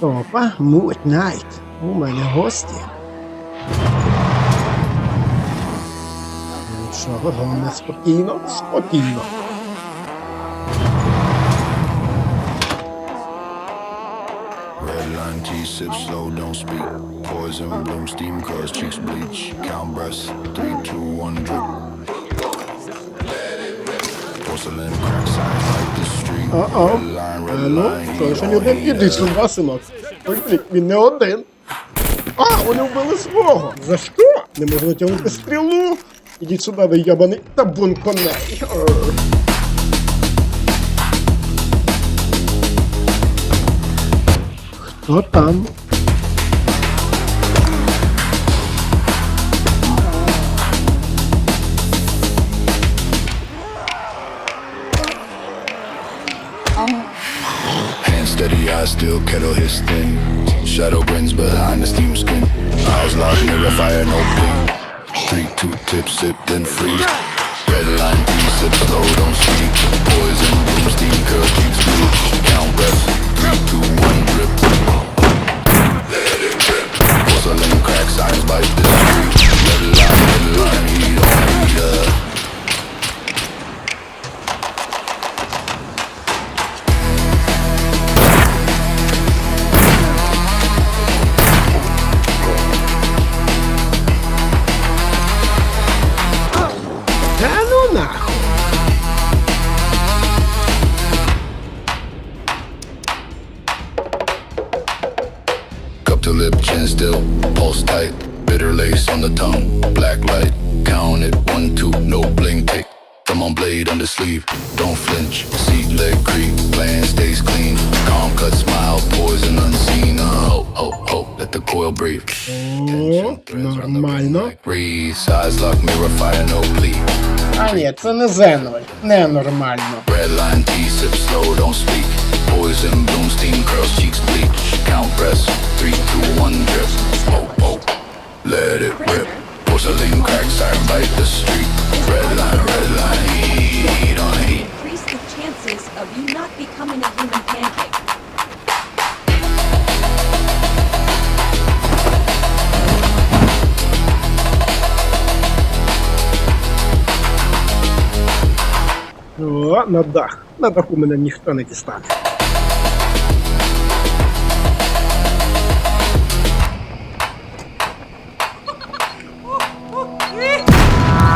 Опа, муть найт. У мене гості. Нічого, головне спокійно, спокійно. Red line T sip slow, don't speak. Poison bloom, steam curls, cheeks bleach. Count breasts, three, two, one drip. Red ну, line, що не один heat, іди сюди, синок. Він не один. А, вони вбили свого. За що? Не можу натягнути стрілу. Ідіть сюди, ви ябаний табун коней. Хто там? Still kettle his thing. Shadow grins behind the steam skin. Eyes locked, mirror fire, no ping. Street two tip, sip, then freeze. Red line, T sip slow, don't speak. Poison, bloom, steam, curl, cheeks bleach. Count reps, three, two, one drip. Let it rip. Porcelain crack signs bite the street. Red line, red line, size lock, mirror fire, no bleed. А ні, це не зеновий. Ненормально. Red line T, sip slow, don't speak. Poison, bloom, steam, curls, cheeks bleach. Count breasts, three, two, one drip. Oh, oh, let it rip. Porcelain crack, siren bite the street. Red line, red line, heat on heat. increase the chances of you not becoming a human pancake. О, на дах. На даху мене ніхто не дістане.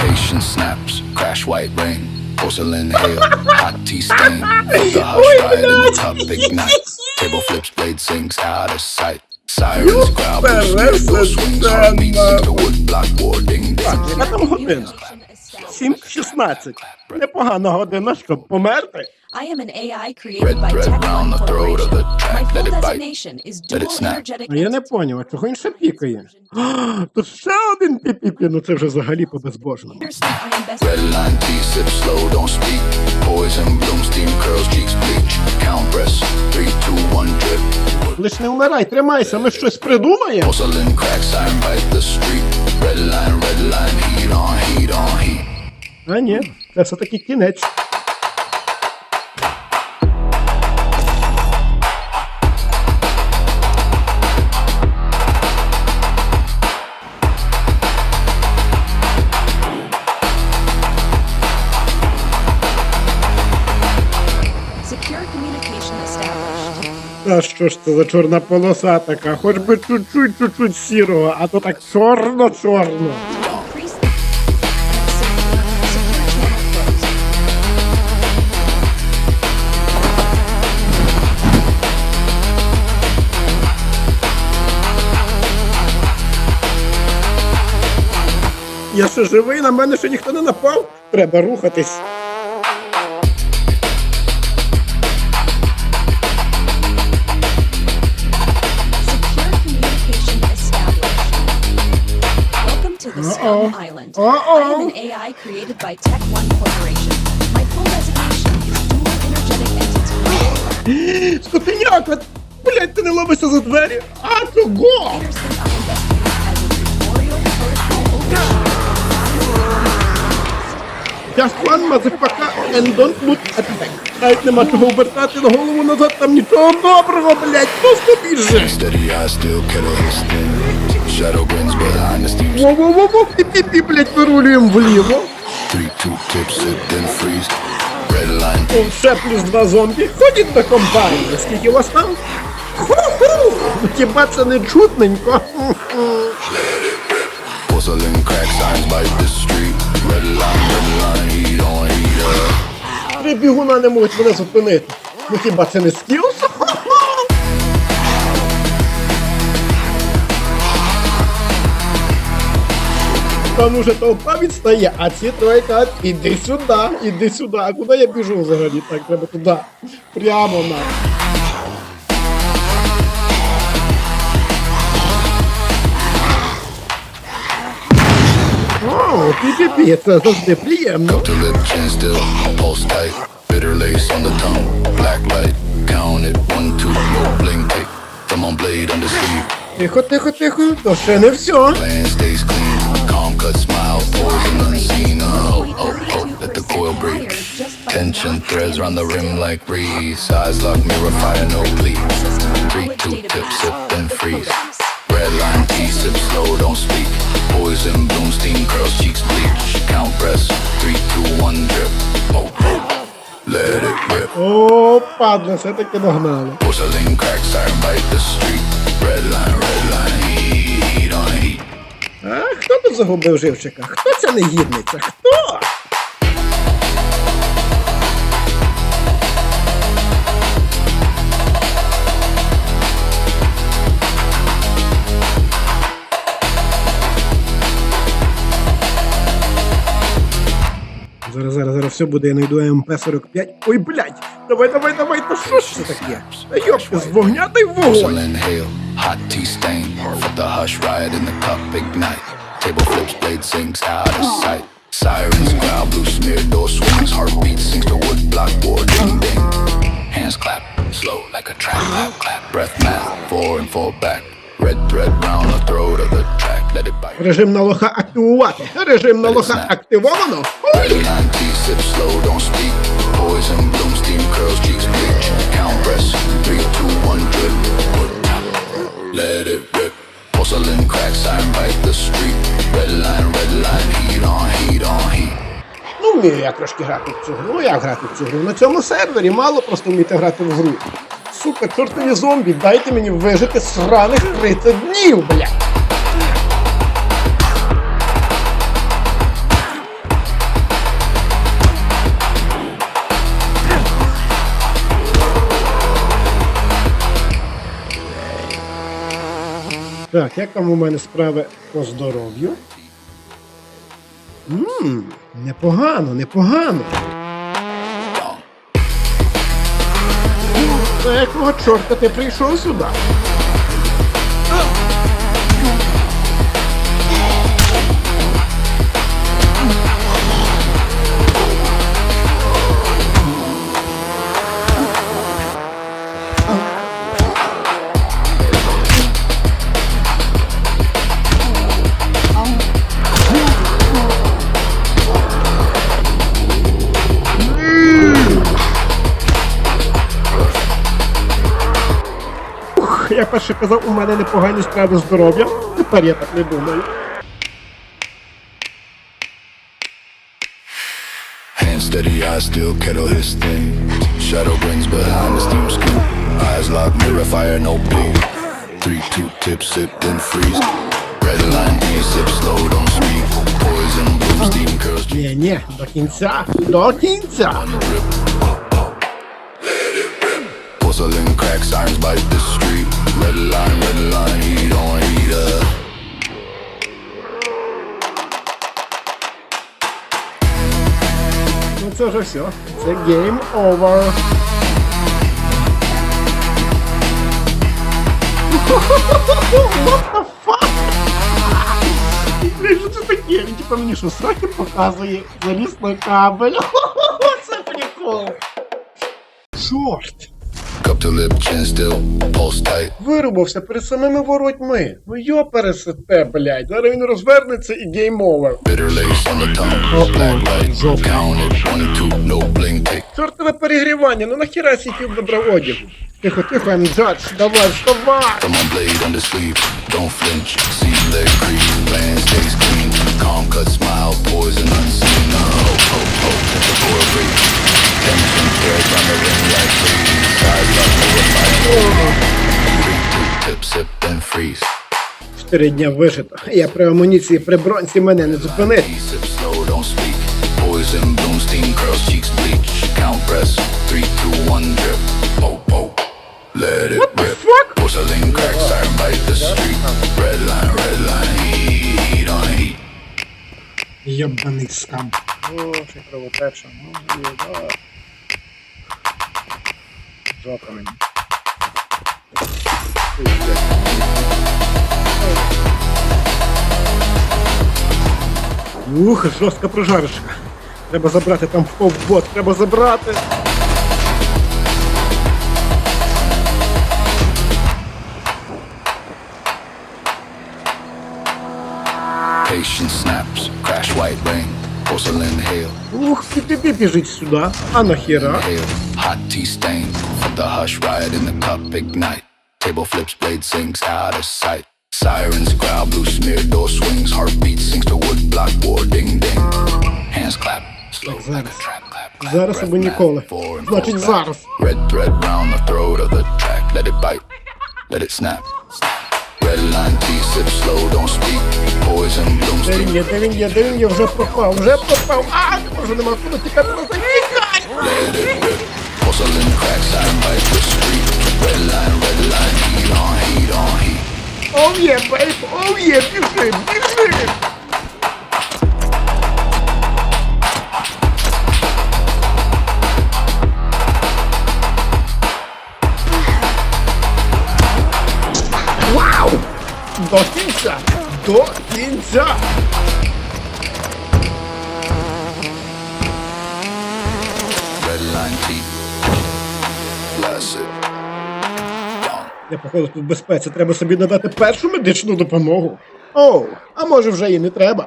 Patience snaps, crash white rain. Porcelain hail, hot tea stain. The hush Ой, ride in the блядь. cup ignite. Table flips, blade sinks out of sight. Sirens growl, Ёпта, boost, door swings, heart beats, Ресетана. the wood block war, ding Так, ding. Яка там година? 7.16. Непогана година, щоб померти. I am an AI created by Tech One the throat of the Corporation. track, My let full designation is Let it dual snap. energetic А я не поняв, а чого він ще пікає? Тут ще один піпіпі, ну це вже взагалі по-безбожному. I Red line T, sip slow, don't speak. Poison, bloom, steam, curls, cheeks bleach. Count breasts, three, two, one drip. Лиш не вмирай, тримайся, ми щось придумаємо. Porcelain crack, siren bite the street. Red line, А ні, це все-таки кінець. secure communication established. А що ж це за чорна полоса така? Хоч би чуть-чуть, чуть-чуть сірого, а то так чорно-чорно. Я ще живий, на мене ще ніхто не напав. Треба рухатись. Uh-oh. Island. Uh-oh. I am an AI created by Tech One Corporation. My full designation is dual energetic entity. Скотиняка! Блять, ти не ловишся за двері? А чого? Just one motherfucker and don't look at back. Навіть нема чого обертати на голову назад, там нічого доброго, блядь, просто біжи. Steady eyes still hissing. Shadow grins behind the steam. Во-во-во-во, пі-пі-пі, блядь, вирулюємо вліво. Three, two tips, sip, then freeze. Red line, О, ще плюс два зомбі. Ходіть до компанії. Скільки вас там? Ху-ху! Хіба це не чутненько? porcelain crack signs bite the Три бігуна не можуть мене зупинити. Ну хіба це не скілс? Там уже толпа відстає, а ці троє кажуть, іди сюди, іди сюди. А куди я біжу взагалі? Так, треба туди. Прямо на. О, пі-пі-пі, це завжди приємно. To lip chin still, pulse tight. Bitter lace on the tongue. Black light, count it. One, two, no bling tick. Thumb on blade under sleeve. Тихо, тихо, тихо, то ще не все. Land stays clean. Calm cut smile. Poison unseen. Uh, oh, oh, oh. Let the coil break. Tension threads round the rim like breeze. Eyes lock, mirror fire, no bleed. Three, two, tip, sip, then freeze. Red line, T, sip, slow, don't speak. Poison, bloom, steam, curls, cheeks, bleach. Count breaths. Three, two, one, drip. Oh, oh. Let it rip. О, падла, все-таки догнали. Porcelain crack, siren bite the street. Red line, red line, heat, heat on heat. А хто тут загубив живчика? Хто ця негідниця? Хто? Зараз, зараз, зараз все буде, я знайду МП-45. Ой, блядь! Давай, давай, давай, та що ж це таке? Та йопки, з вогня дай вогонь! Porcelain hail, hot tea stain. Felt the hush riot in the cup ignite. Table flips, blade sinks out of sight. Sirens growl, blue smear, door swings. Heartbeat sinks to wood block, war ding ding. Hands clap, slow like a trap, clap, clap. Breath math, four and four back. Режим на лоха активувати. Режим на лоха активовано. Let it rip. Porcelain the street. Red line, red line, heat on, heat on, heat. Ну, вмію я трошки грати в цю гру. Ну, як грати в цю гру? На цьому сервері мало просто вміти грати в гру. Сука, чортові зомбі, дайте мені вижити сраних 30 днів, блядь. Так, як там у мене справи по здоров'ю? Ммм, непогано, непогано. Якого чорта ти прийшов сюди? Перше казав, у мене непогані справи здоров'я. Тепер я так не думаю. Steady, eyes still, kettle hissing. Shadow brings behind the steam scoop. Eyes locked, mirror fire, no bleed. Three, two, tip, sip, then freeze. Red line, D, sip, slow, don't speak. Poison, bloom, steam, curls, Ні, ні, до кінця. До кінця. Porcelain crack, sirens bite the street. Red line, red line, heat on heater. Ну це вже все. Це game over. What the fuck? Блін, що це таке? Він типа мені що, сраки показує, заліз на кабель. Це прикол. Чорт. Вирубався перед самими воротьми. Ну йо пересете, блядь. Зараз він розвернеться і гейм овер. Чортове перегрівання, ну нахіра сітів добра одягу. Тихо, тихо, Амджадж, давай, вставай! Calm cut smile, poison unseen, uh, hope, hope, the. Чотири дня вижито. Я при амуніції, при бронці мене не зупинить. He sip don't speak. Poison, bloom, steam, cheeks bleach. Count breasts, three, two, one, drip. Poke, poke, let it rip. fuck? Porcelain cracks, iron bite the street. Red line, red on heat. Йобаний скам. О, кровотеча. Ну. Жопа мені. Ух, жорстка прожарочка. Треба забрати там повбот, треба забрати. Snaps, crash white rain. Porcelain hail, Ух, пі-пі-пі біжить сюди. А нахіра? hail. Hot tea stain the hush riot in the cup ignite. Table flips, blade sinks out of sight. Sirens growl, blue smear door swings. Heartbeat sinks to wood block war, ding ding. Hands clap, slow like a trap clap. clap. Зараз Breath або map, ніколи. fore and Значить, fore back. зараз. Red thread round the throat of the track. Let it bite, let it snap. Red line T sip slow, don't speak. Poison bloom Де steam. він є, де він є, де він є, вже пропав, вже пропав. А, вже нема куди тікати назад. Тікай! Let it rip. Porcelain cracks, iron bite the street. Red line, red line, heat on heat on heat. Оу є, бейб, оу є, біжи, біжи! Вау! До кінця! До Я, походу, в безпеці. Треба собі надати першу медичну допомогу. Оу, а може вже і не треба.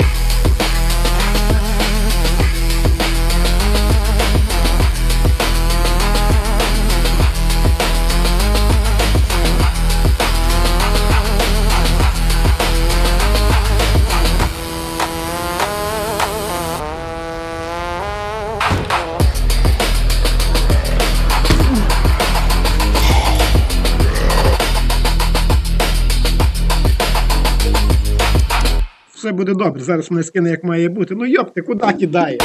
Буде добре. Зараз мене скине як має бути. Ну йоп, ти куди кидає?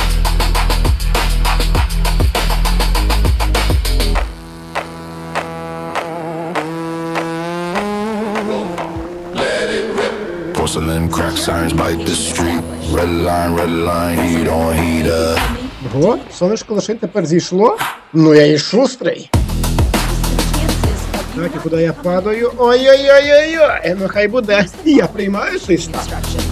Porcelain cracks, irons bite the street. Red line, red line, heat on heater. Ого, сонечко лише тепер зійшло. Ну я і шустрий. Так, і куди я падаю? Ой-ой-ой-ой-ой! Е, ну хай буде. Я приймаю став.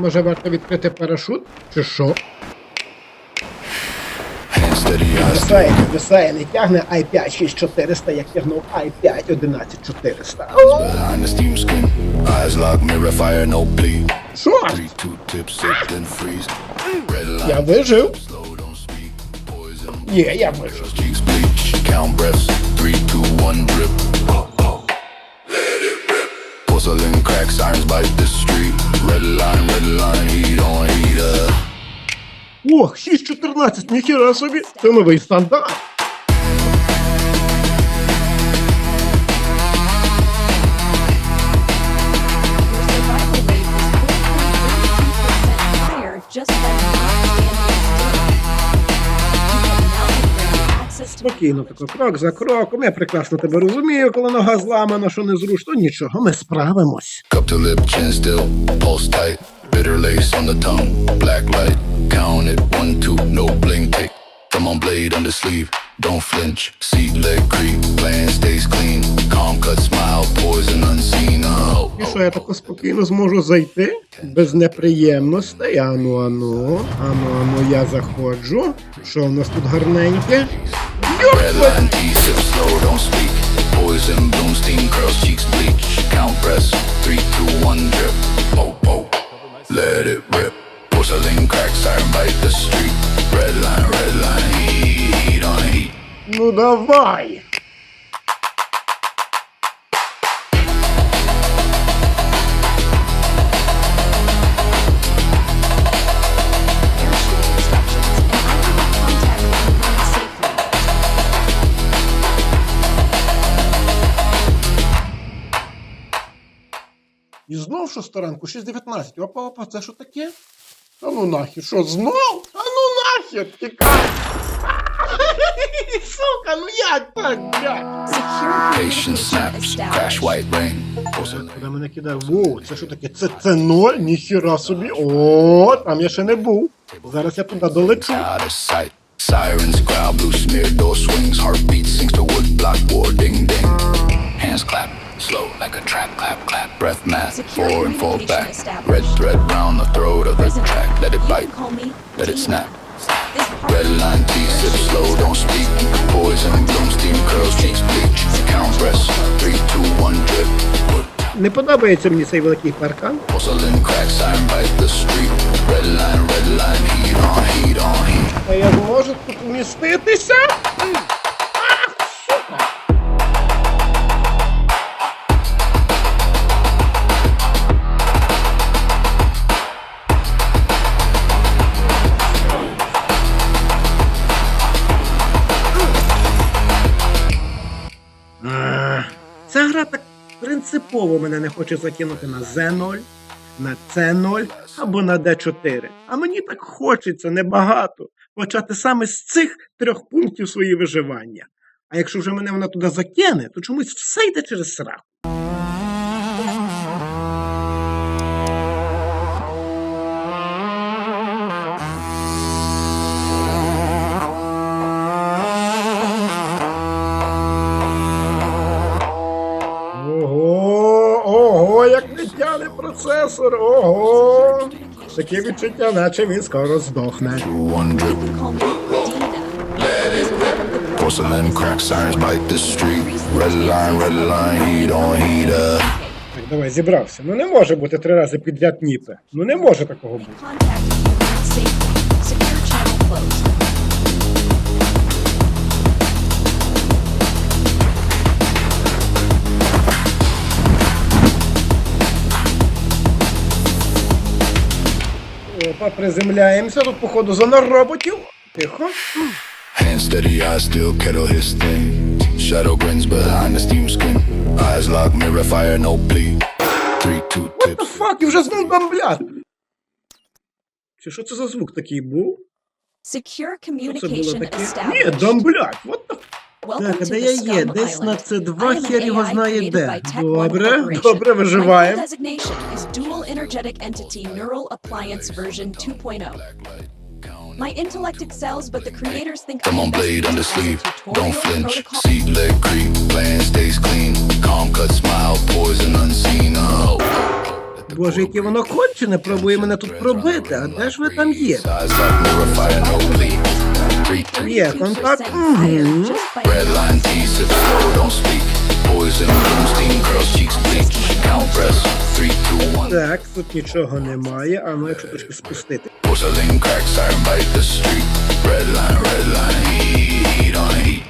Може варто відкрити парашут? Чи що? Висає, висає, не тягне i5 6400, як тягнув i5 11400. behind the steam skin. Eyes locked, mirror fire, no bleed. Що? Я вижив. Є, я вижив. Porcelain cracks, irons bite the street. Red line, red line, heat on heater. Ох, 6.14, ніхіра собі. Це новий стандарт. Спокійно, тако, крок за кроком. Я прекрасно тебе розумію, коли нога зламана, що не зручно. Нічого, ми справимось. Cup to lip, chin still, pulse tight. Bitter lace on. Thumb on blade under sleeve, don't flinch. Seat leg creep, plan stays clean. Calm cut smile, poison unseen. Uh, oh, І що я тако спокійно зможу зайти? Без неприємностей. Ану, ану, ану, ану, я заходжу. Що в нас тут гарненьке? Redline T, slow, don't speak. Poison, bloom, steam, curls, cheeks, bleach. Count press, three, two, one, drip. Oh, oh, let it rip. Porcelain cracks, iron bite the street. Red line, red line, heat, on heat. Ну давай! І знов що старанку, 6.19. Опа, опа, це що таке? А ну нахер, що знов? А ну нахер, тікай! Сука, ну як так, блядь? Secure Patience communication snaps, crash established. white rain. Porcelain. Куди мене кидає? Воу, це що таке? Це, це ноль? Ніхіра собі. О, там я ще не був. Зараз я туди долечу. out of sight. Sirens growl, blue smear door swings, heartbeat sinks to wood block war, ding ding. Hands clap, slow like a trap, clap clap. Breath math, Secure four and four communication back. established. Red thread round the throat of the Prison track. Let it You bite, can call me let it Tina. snap. This Red line T, sip slow, don't speak. Poison, bloom, steam, curls, cheeks, bleach. Count rest, three, two, one, drip. Wood, Не подобається мені цей великий паркан. porcelain cracks, iron bite the Гра так принципово мене не хоче закинути на Z0, на C0 або на D4. А мені так хочеться небагато почати саме з цих трьох пунктів свої виживання. А якщо вже мене вона туди закине, то чомусь все йде через сраку. Процесор, ого. Таке відчуття, наче він скоро здохне. Так, давай, зібрався. Ну не може бути три рази підряд ніпи. Ну не може такого бути. Приземляємося. Тут, походу, зона роботів. Тихо. Hand steady, eyes still, kettle his thin. Shadow grins behind the steam skin. Eyes locked, mirror fire, no bleed. Three, two What the tips. fuck, і вже знов бомблять. Чи що це за звук такий був? Secure Що це було communication таке? Ні, established. домблять. What the Так, де я є? Десь на це два хер його знає де. Добре, добре, виживаємо. Dual Energetic Entity Neural Appliance version 2.0. My intellect excels, but the creators think Come I on, blade under sleeve. Don't flinch. Seat leg creep. Plan stays clean. Calm cut smile. Poison unseen. Oh. Боже, яке воно кончене, пробує мене тут пробити. А де ж ви там є? Є контакт. 32% higher Мгм. just by Red line T, sip slow, don't speak. Poison, bloom, steam, curls, cheeks, bleach. Count press, three, two, one. Так, тут нічого немає, а ну якщо трошки спустити.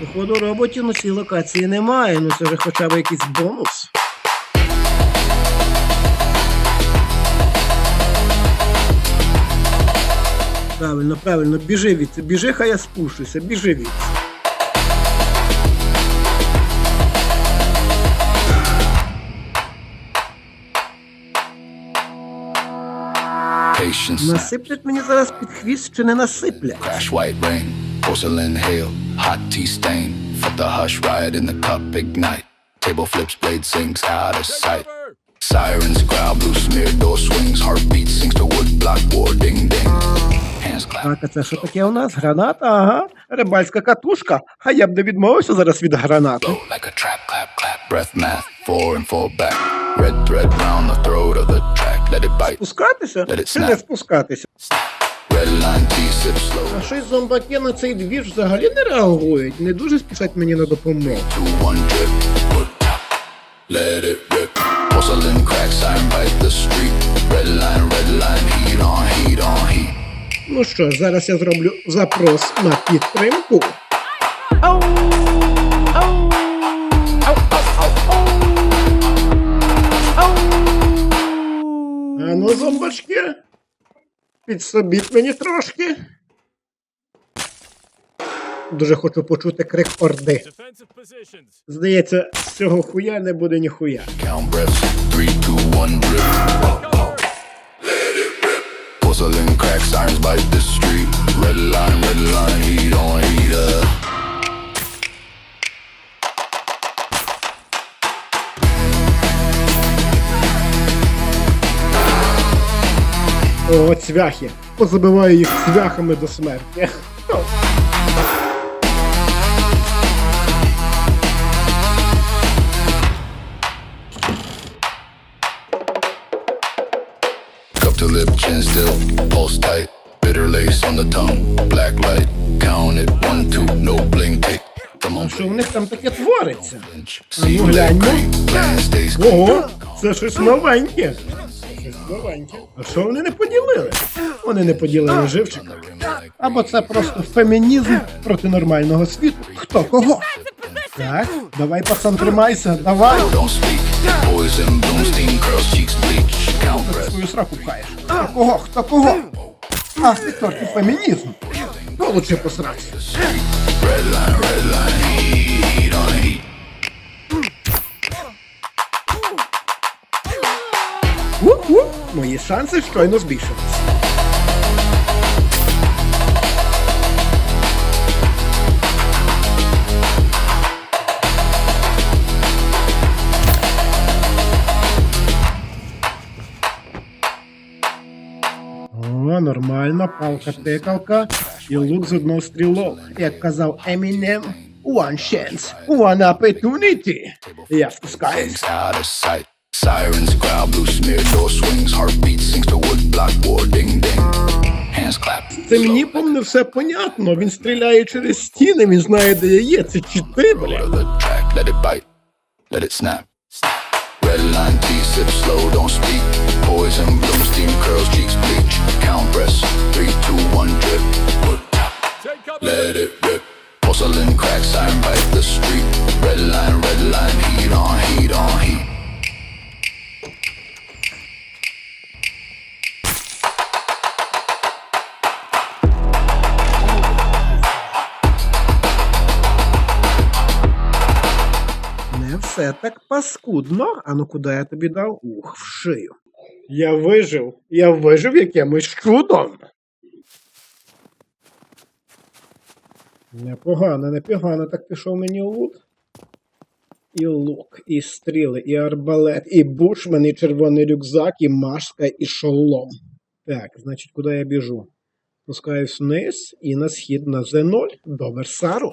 Походу роботів на цій локації немає, ну це вже хоча б якийсь бонус. Правильно, правильно, біжи від біжи, хай я спущуся, біжи від. Насиплять мені зараз під хвіст чи не насиплять? crash, white rain. Porcelain hail, hot tea stain. Felt the hush riot in the cup ignite. Table flips, blade sinks out of sight. Sirens growl, blue smear door swings. Heartbeat sinks to wood block war, ding ding. Так, а це що таке у нас? Граната? Ага. Рибальська катушка. А я б не відмовився зараз від гранати. Спускатися чи не спускатися? А щось зомбаки на цей двіж взагалі не реагують, не дуже спішать мені на допомогу. Let it rip. Porcelain cracks, iron bite the street. Red line, red line, heat on. Ну що ж, зараз я зроблю запрос на підтримку. А ну, зомбачки, підсобіть мені трошки. Дуже хочу почути крик орди. Здається, з цього хуя не буде ніхуя. Count crack signs bite the street. Red line, red line, heat on, heat up. О, цвяхи. Позабиваю їх цвяхами до смерті. Chin still, pulse tight. Bitter lace on the tongue, black light. Count it, one, two, no bling tick. Come Що в них там таке твориться? А ну гляньмо. Ого, це щось новеньке. Щось новеньке. А що вони не поділили? Вони не поділили живчик. Або це просто фемінізм проти нормального світу. Хто кого? Так, давай, пацан, тримайся, давай. Свою сраку пхаєш. Кого? Хто кого? А, Віктор, тільки фемінізм. Ну, лучше. У-у, Мої шанси щойно збільшились. Нормально, палка-тикалка і лук з одного стрілок. Як казав Eminem, one chance, one opportunity. Я sight. Sirens growl, blue smear door swings. Heartbeat sinks to wood block war. Ding ding. Hands clap. Це мені помне все понятно. Він стріляє через стіни, він знає, де я є. Це чити, бля. Let it bite, let it snap. Red line T sip slow, don't speak. Poison, bloom, steam, curls, cheeks, bleach. Count breaths. Three, two, one drip. Put top. Take cover. Let it rip. Porcelain cracks, iron bite the street. Red line, red line, heat on, heat on, heat. Все так паскудно. А ну куди я тобі дав? Ух, в шию. Я вижив. Я вижив якимось чудом. Непогано, непогано так пішов мені лут. І лук, і стріли, і арбалет, і бушмен, і червоний рюкзак, і машка, і шолом. Так, значить, куди я біжу? Спускаюсь вниз і на схід на З0 до Версару.